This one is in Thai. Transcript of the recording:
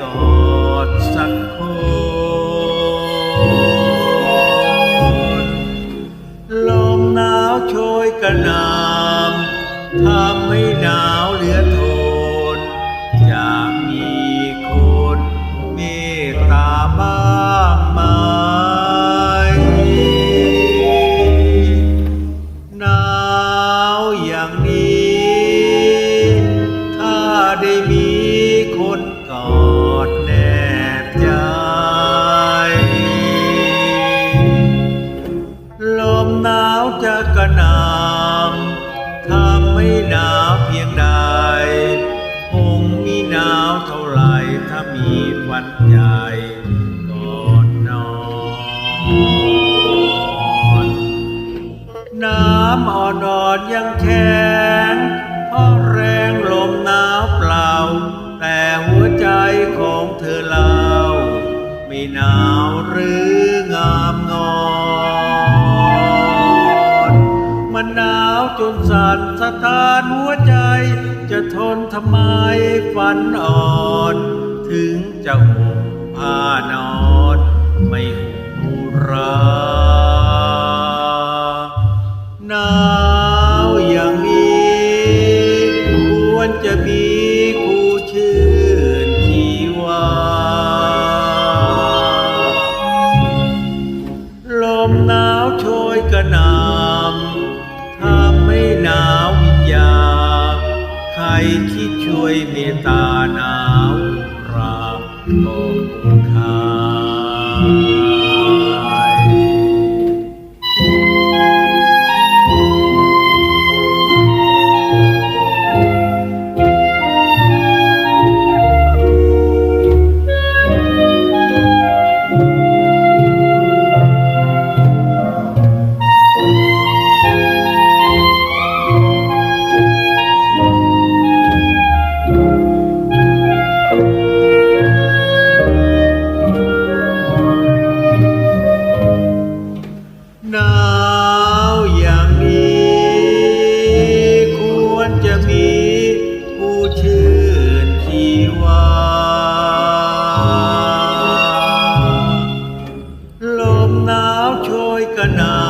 กอดสักคนลมหนาวโชยกระหนำทำให้หนาวเหลือทน จากมีคนเมตตาบ้า คนกอดแนบใจ ลมหนาวจะกระหนำทำให้หนาวเพียงใดคงมีหนาวเท่าไหรถ้ามีวันใหญ่ก่อนนอนน้ำอ่อนๆยังแข็ ไม่หนาวหรืองามงอนมันหนาวจนสั่นสะท้านหัวใจ จะทนทำไมฝันอ่อน ถึงจะห่มผ้านอนไม่ ครคิดช่วยเมตตาหนาวราก็คงคา หนาวอย่างนี้ ควรจะมีผู้ชื่นชีวา ลมหนาวโชยกระนา